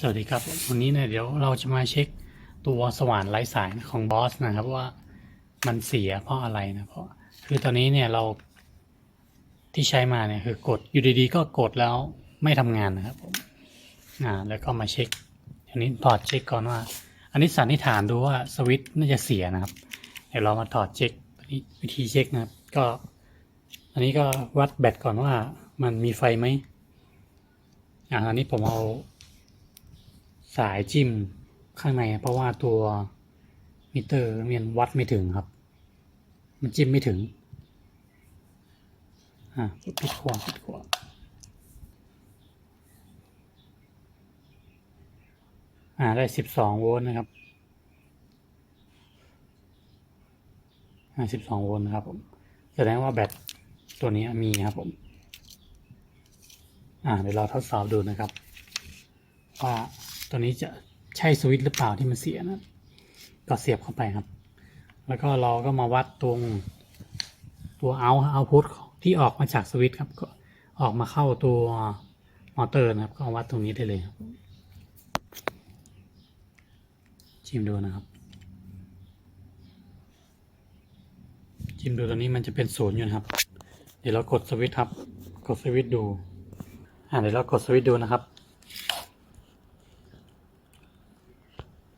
สวัสดีครับ วันนี้เนี่ยเดี๋ยวเราจะมาเช็คตัวสว่านไร้สายของบอสนะครับว่ามันเสียเพราะอะไรนะเพราะคือตอนนี้เนี่ยเราที่ใช้มาเนี่ยคือกดอยู่ดีๆ ก็กดแล้วไม่ทำงานนะครับผมอ่าแล้วก็มาเช็คอันนี้ถอดเช็คก่อนว่า อันนี้สันนิษฐานดูว่าสวิตช์น่าจะเสียนะครับ เดี๋ยวเรามาถอดเช็ควิธีเช็คนะครับ ก็ อันนี้ก็วัดแบตก่อนว่ามันมีไฟไหมอ่าอันนี้ผมเอา สายจิ้มข้างใน เพราะว่าตัวมิเตอร์เมียนวัดไม่ถึงครับ มันจิ้มไม่ถึง อ่าปิดขวาปิดขวาอ่าได้สิบสองโวลต์นะครับ อ่าสิบสองโวลต์นะครับผม แสดงว่าแบตตัวนี้มีครับผม อ่าเดี๋ยวเราทดสอบดูนะครับ ว่า ตัวนี้จะใช่สวิตช์หรือเปล่าที่มันเสียนะ ก็เสียบเข้าไปครับ แล้วก็เราก็มาวัดตรงตัวเอาเอาพุทที่ออกมาจากสวิตช์ครับ ก็ออกมาเข้าตัวมอเตอร์นะครับ ก็วัดตรงนี้ได้เลยครับ ชิมดูนะครับ ชิมดูตัวนี้มันจะเป็นศูนย์อยู่นะครับ เดี๋ยวเรากดสวิตช์ครับ กดสวิตช์ดู อ่าเดี๋ยวเรากดสวิตช์ดูนะครับ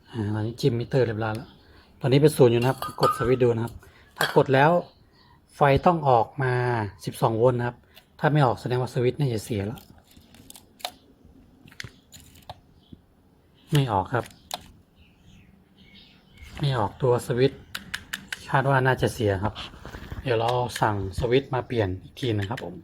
อ่า ตอนนี้จิ้มมิเตอร์เรียบร้อยแล้ว ตอนนี้เป็นศูนย์อยู่นะครับ กดสวิตช์ดูนะครับ ถ้ากดแล้วไฟต้องออกมา 12 โวลต์นะครับ ถ้าไม่ออกแสดงว่าสวิตช์น่าจะเสียแล้ว ไม่ออกครับ ไม่ออกตัวสวิตช์คาดว่าน่าจะเสียครับ เดี๋ยวเราสั่งสวิตช์มาเปลี่ยนอีกทีนะครับผม